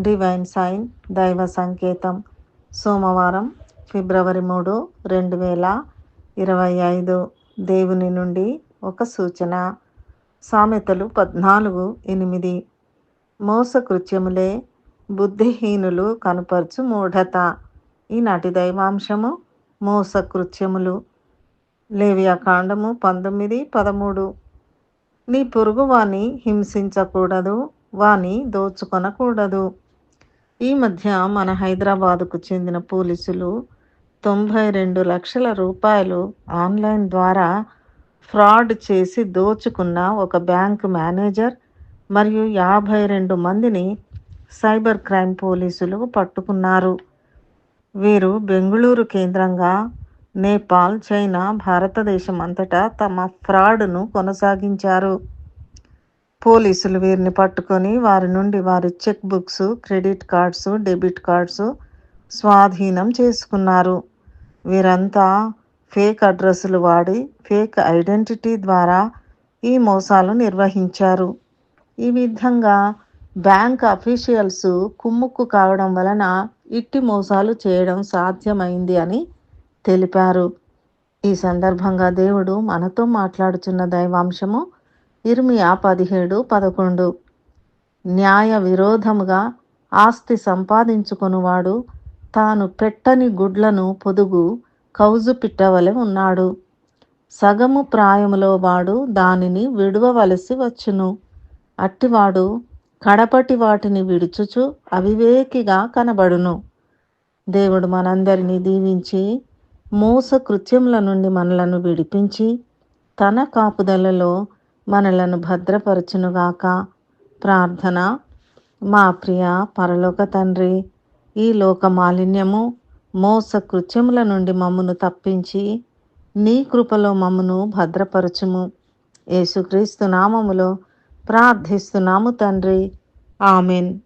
Divine sign దైవ సంకేతం. సోమవారం ఫిబ్రవరి మూడు రెండు వేల ఇరవై ఐదు. దేవుని నుండి ఒక సూచన. సామెతలు పద్నాలుగు ఎనిమిది. మోసకృత్యములే బుద్ధిహీనులు కనుపరచు మూఢత. ఈనాటి దైవాంశము మోసకృత్యములు లేవియా కాండము పంతొమ్మిది పదమూడు. నీ పొరుగు వాని హింసించకూడదు వాని దోచుకొనకూడదు. ఈ మధ్య మన హైదరాబాదుకు చెందిన పోలీసులు తొంభై రెండు లక్షల రూపాయలు ఆన్లైన్ ద్వారా ఫ్రాడ్ చేసి దోచుకున్న ఒక బ్యాంకు మేనేజర్ మరియు యాభై రెండు మందిని సైబర్ క్రైమ్ పోలీసులు పట్టుకున్నారు. వీరు బెంగుళూరు కేంద్రంగా నేపాల్ చైనా భారతదేశం అంతటా తమ ఫ్రాడ్ను కొనసాగించారు. పోలీసులు వీరిని పట్టుకొని వారి నుండి వారి cheque books credit cards debit cards స్వాధీనం చేసుకున్నారు. వీరంతా ఫేక్ అడ్రస్లు వాడి ఫేక్ ఐడెంటిటీ ద్వారా ఈ మోసాలు నిర్వహించారు. ఈ విధంగా బ్యాంక్ అఫీషియల్స్ కుమ్ముక్కు కావడం వలన ఇట్టి మోసాలు చేయడం సాధ్యమైంది అని తెలిపారు. ఈ సందర్భంగా దేవుడు మనతో మాట్లాడుచున్న దైవాంశము ఇర్మియా పదిహేడు పదకొండు. న్యాయ విరోధముగా ఆస్తి సంపాదించుకొనువాడు తాను పెట్టని గుడ్లను పొదుగు కౌజు పిట్టవలె ఉన్నాడు. సగము ప్రాయములో వాడు దానిని విడువవలసి వచ్చును. అట్టివాడు కడపటి వాటిని విడుచుచు అవివేకిగా కనబడును. దేవుడు మనందరినీ దీవించి మోస కృత్యముల నుండి మనలను విడిపించి తన కాపుదలలో మనలను భద్రపరచునుగాక. ప్రార్థన. మా ప్రియ పరలోక తండ్రి ఈ లోక మాలిన్యము మోస కృత్యముల నుండి మమ్మను తప్పించి నీ కృపలో మమ్మను భద్రపరచుము. యేసుక్రీస్తు నామములో ప్రార్థిస్తున్నాము తండ్రి. ఆమెన్.